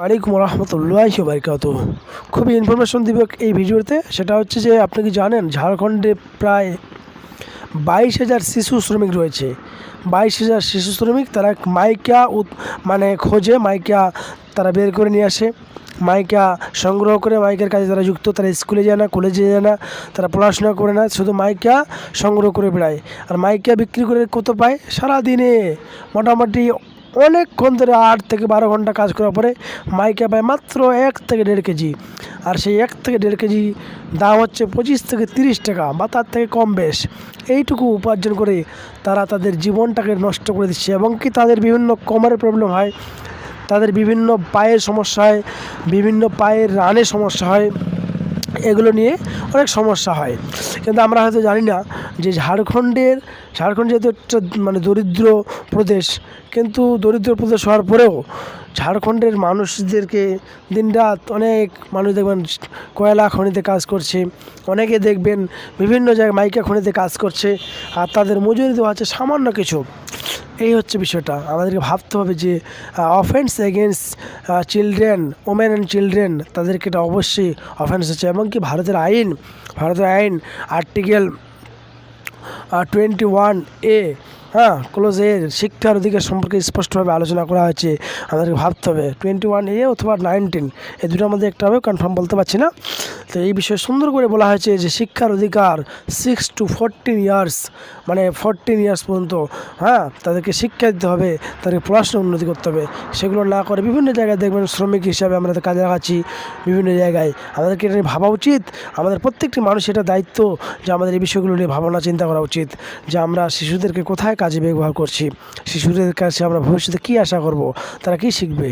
ওয়ালাইকুম রহমতুল্লাহ বারকাত খুবই ইনফরমেশন দিব এই ভিডিওতে। সেটা হচ্ছে যে আপনি কি জানেন, ঝাড়খণ্ডে প্রায় বাইশ হাজার শিশু শ্রমিক রয়েছে। বাইশ হাজার শিশু শ্রমিক তারা মাইকা মানে খোঁজে, মাইকা তারা বের করে নিয়ে আসে। মাইকা সংগ্রহ করে, মাইকের কাজে তারা যুক্ত, তারা স্কুলে যায় না, কলেজে যায় না, তারা পড়াশোনা করে না, শুধু মাইকা সংগ্রহ করে বেড়ায়। আর মাইকা বিক্রি করে কত পায়? সারাদিনে মোটামুটি অনেকক্ষণ ধরে আট থেকে বারো ঘণ্টা কাজ করার পরে মাইকা পায় মাত্র এক থেকে দেড় কেজি। আর সেই এক থেকে দেড় কেজি দাম হচ্ছে পঁচিশ থেকে তিরিশ টাকা বা তার থেকে কম বেশ। এইটুকু উপার্জন করে তারা তাদের জীবনটাকে নষ্ট করে দিচ্ছে এবং কি তাদের বিভিন্ন কোমরের প্রবলেম হয়, তাদের বিভিন্ন পায়ের সমস্যা হয়, বিভিন্ন পায়ের রানের সমস্যা হয় এগুলো নিয়ে অনেক সমস্যা হয়। কিন্তু আমরা হয়তো জানি না যে ঝাড়খণ্ডের, ঝাড়খণ্ড যেহেতু একটা মানে দরিদ্র প্রদেশ, কিন্তু দরিদ্র প্রদেশ হওয়ার পরেও ঝাড়খণ্ডের মানুষদেরকে দিনরাত অনেক মানুষ দেখবেন কয়লা খনিতে কাজ করছে, অনেকে দেখবেন বিভিন্ন জায়গায় মাইকা খনিতে কাজ করছে, আর তাদের মজুরি দেওয়া হচ্ছে সামান্য কিছু। এই হচ্ছে বিষয়টা। আমাদেরকে ভাবতে হবে যে offence against children women and children তাদেরকে এটা অবশ্যই অফেন্স হচ্ছে। এবং কি ভারতের আইন ভারতের আইন আর্টিকেল টোয়েন্টি ওয়ান এ হ্যাঁ ক্লোজ এর শিক্ষার অধিকার সম্পর্কে স্পষ্টভাবে আলোচনা করা হয়েছে। আমাদেরকে ভাবতে হবে। টোয়েন্টি ওয়ান এ অথবা নাইনটিন এই দুটোর মধ্যে একটা হবে কনফার্ম বলতে পারছি না। তো এই বিষয়ে সুন্দর করে বলা হয়েছে যে শিক্ষার অধিকার সিক্স টু ফোরটিন ইয়ার্স মানে ফোরটিন ইয়ার্স পর্যন্ত হ্যাঁ তাদেরকে শিক্ষা দিতে হবে, তাদেরকে পড়াশোনা উন্নতি করতে হবে। সেগুলো না করে বিভিন্ন জায়গায় দেখবেন শ্রমিক হিসাবে আমরা কাজে লাগাচ্ছি বিভিন্ন জায়গায়। আমাদেরকে এটা নিয়ে ভাবা উচিত। আমাদের প্রত্যেকটি মানুষ এটা দায়িত্ব যে আমাদের এই বিষয়গুলো নিয়ে ভাবনা চিন্তা করা উচিত, যে আমরা শিশুদেরকে কোথায় কাজে ব্যবহার করছি, শিশুদের কাছে আমরা ভবিষ্যতে কী আশা করব, তারা কী শিখবে?